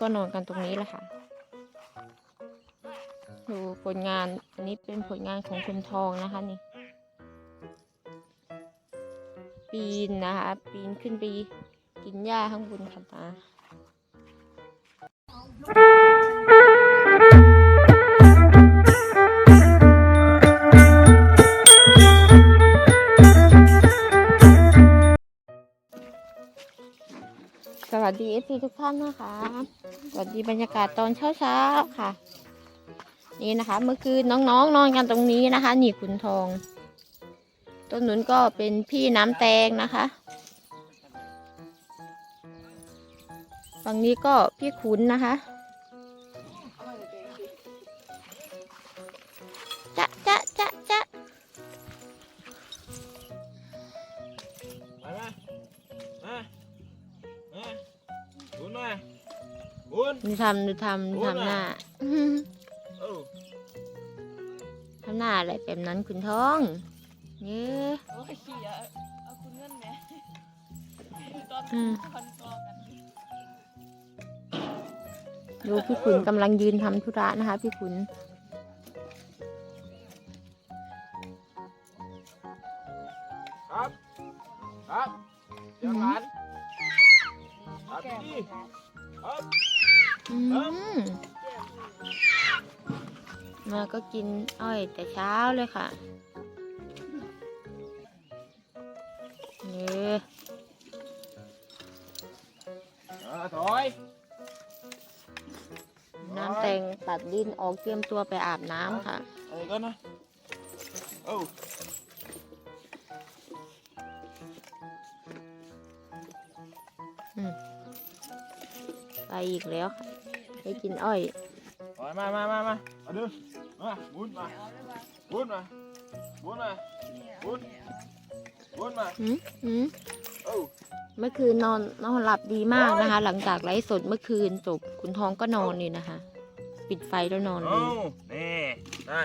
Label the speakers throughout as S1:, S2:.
S1: ก็นอนกันตรงนี้แหละค่ะ ดูผลงาน อันนี้เป็นผลงานของคุณทองนะคะนี่ ปีนนะคะ ปีนขึ้นไปกินหญ้าข้างบนค่ะตา ฟซีทุกท่านนะคะสวัสดีบรรยากาศตอนเช้าๆค่ะ นี่นะคะ เมื่อคืนน้องๆนอนกันตรงนี้นะคะ นี่ขุนทอง ต้นนุนก็เป็นพี่น้ำแตงนะคะฝั่งนี้ก็พี่ขุนนะคะจะ ดูทำดูทำดูทำหน้า
S2: โอ้
S1: ทำหน้าอะไรแบบนั้นขุนทองเย้
S3: โอ้ยขี่อะเอาคุณเงินไหมตอน
S1: อืม
S3: คนกอกัน
S1: ดูพี่ขุนกำลังยืนทำธุระนะคะ พี่ขุน
S2: ครับ ครับเดี๋ยวหลานครับ
S3: แก้ม
S2: ดีครับ
S1: อืมมาก็กินอ้อยแต่เช้าเลยค่ะนี่
S2: อ่าถอย
S1: น้ำแตงตัดดินออกเตรียมตัวไปอาบน้ำค่ะ
S2: เอ้ยก่อนนะโอ้
S1: ไปอีกแล้วค่ะไปกินอ้อย
S2: ถอยมามามามามาดูมาบุญมา
S3: เอาได้ปะ
S2: บุญมาบุญมา
S3: เนี่ย
S2: บุญบุญมา
S1: หืมหืม
S2: โอ้
S1: เมื่อคืนนอนนอนหลับดีมากนะคะ หลังจากไลฟ์สดเมื่อคืนจบคุณทองก็นอนนี่นะคะ ปิดไฟแล้วนอนเล
S2: โอ้
S1: ย
S2: นี่ได้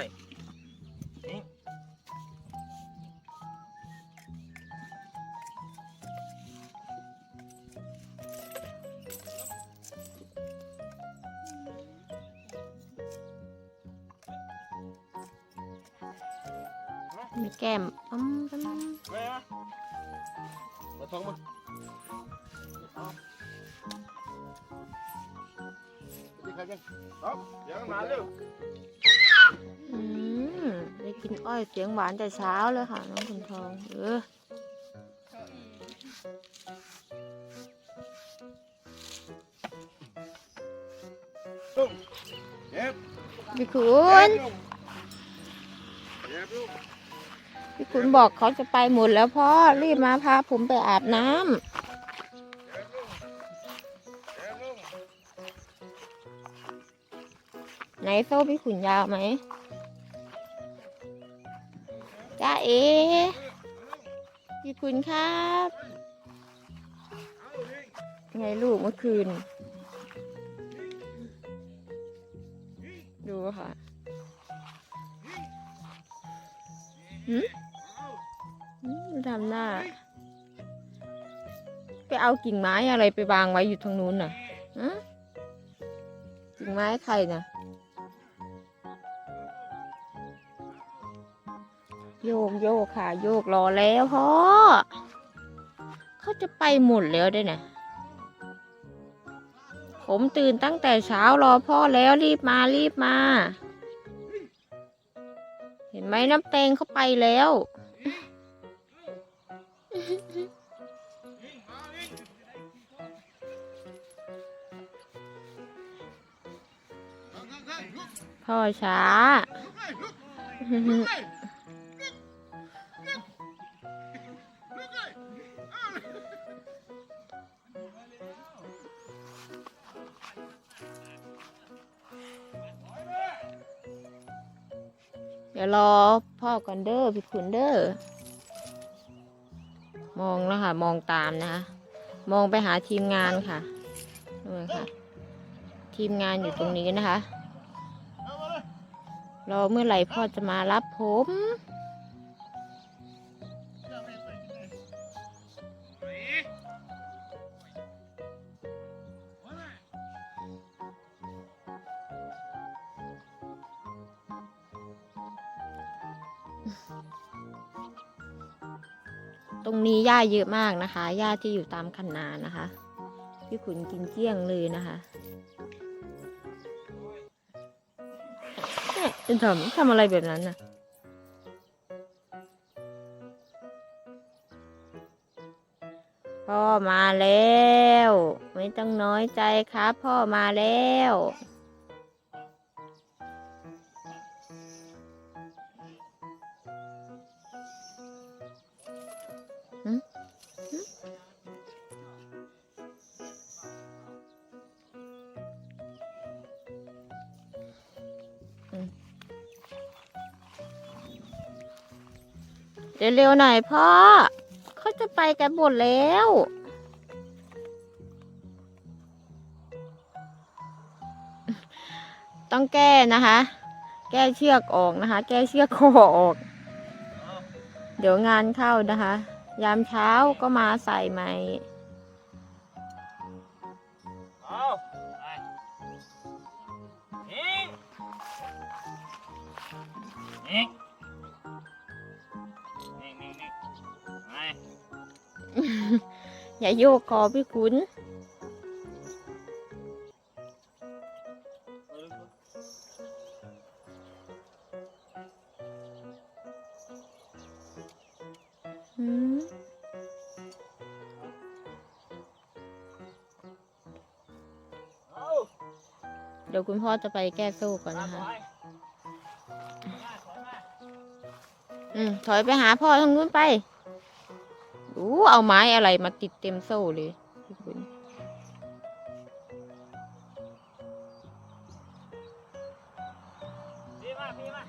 S1: มีแก้มอืมอืม
S2: แม่มามาท้องมาเอาดีใครกันครับเดี๋ยวมาเร็ว
S1: อืมได้กินอ้อยเสียงหวานแต่เช้าเลยค่ะน้องคุณทอง เออ
S3: เก้าอี้
S2: ตุ้มเจ็บ
S1: พี่ขุ
S2: เพี่
S1: ขุนบอกเขาจะไปหมดแล้วพ่อรีบมาพาผมไปอาบน้ำไหนโซ่พี่ขุนยาวไหมจ้าเอพี่ขุนครับไงลูกเมื่อคืน ดูค่ะ หืมทำหน้า ไปเอากิ่งไม้อะไรไปวางไว้อยู่ทางนู้นน่ะะกิ่งไม้ใครน่ะ โยกโยกค่ะ โยกรอแล้วพ่อเขาจะไปหมดแล้วด้วยนะผมตื่นตั้งแต่เช้ารอพ่อแล้วรีบมารีบมา ห็นไหมน้ำแตงเขาไปแล้ว พ่อช้า เดี๋ยวรอพ่อก่อนเด้อพี่ขุนเด้อมองแล้วค่ะ มองตามนะคะ มองไปหาทีมงานค่ะนู่นค่ะ ทีมงานอยู่ตรงนี้นะคะ รอเมื่อไหร่พ่อจะมารับผม ตรงนี้หญ้าเยอะมากนะคะ หญ้าที่อยู่ตามคันนานะคะ พี่ขุนกินเกลี้ยงเลยนะคะเนี่ยจะทำทำอะไรแบบนั้นน่ะ พ่อมาแล้ว ไม่ต้องน้อยใจครับ พ่อมาแล้ว เร็วๆหน่อยพ่อเขาจะไปกันหมดแล้ว ต้องแก้นะคะ แก้เชือกออกนะคะ แก้เชือกคอออก เดี๋ยวงานเข้านะคะ ยามเช้าก็มาใส่ใหม่
S2: อ
S1: ย่าโยกคอพี่ขุนอืม
S2: เอา
S1: เดี๋ยวคุณพ่อจะไปแก้โซ่ก่อน
S2: มา
S1: นะคะ
S2: ถอยมาถอยมา
S1: อืม ถอยไปหาพ่อทางนู้นไป อู้เอาไม้อะไรมาติดเต็มโซ่เลยพี่ขุน
S2: พี่มาพี่มา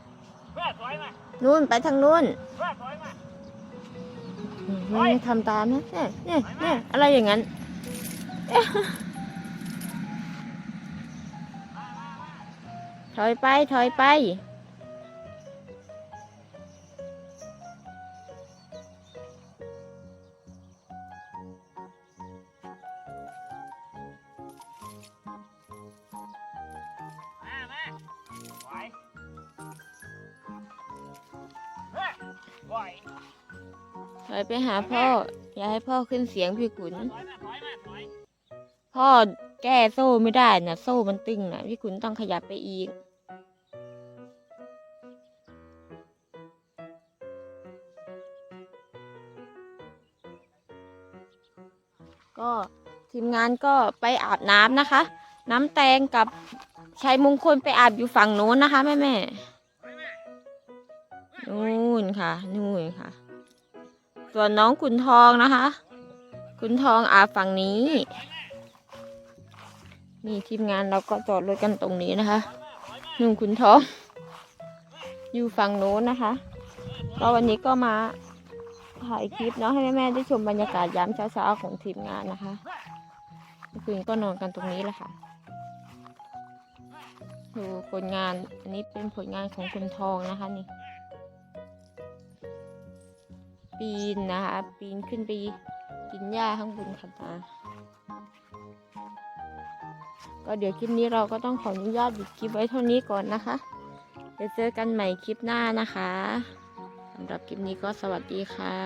S2: เพื่อถอยมา
S1: นู่นไปทางนู้น
S2: เพื่อถอยมา
S1: อืมมันไม่ทำตามนะเนี่ยเนี่ยเนี่ยอะไรอย่างนั้นถอยไป ถอยไป
S2: ถอยถอย
S1: ไปหาพ่อ อย่าให้พ่อขึ้นเสียงพี่ขุน
S2: ถอยมาถอยมาถอย
S1: พ่อแก้โซ่ไม่ได้นะโซ่มันตึงนะพี่ขุนต้องขยับไปอีก ก็ทีมงานก็ไปอาบน้ำนะคะ น้ำแตงกับชัยมงคลไปอาบอยู่ฝั่งโน้นนะคะแม่แม่ๆ นู่นค่ะ นู่นค่ะ ส่วนน้องขุนทองนะคะ ขุนทองอาฝั่งนี้นี่ทีมงานเราก็จอดรถกันตรงนี้นะคะนุ่งขุนทอง อยู่ฝั่งโน้นนะคะก็วันนี้ก็มาถ่ายคลิปเนาะให้แม่ๆได้ชมบรรยากาศยามเช้าๆของทีมงานนะคะเมื่อคืนก็นอนกันตรงนี้แหละค่ะดูผลงานอันนี้เป็นผลงานของคุณทองนะคะนี่ ปีนนะคะ ปีนขึ้นไปกินหญ้าข้างบนค่ะตาก็เดี๋ยวคลิปนี้เราก็ต้องขออนุญาตหยุดคลิปไว้เท่านี้ก่อนนะคะ เดี๋ยวเจอกันใหม่คลิปหน้านะคะสำหรับคลิปนี้ก็สวัสดีค่ะ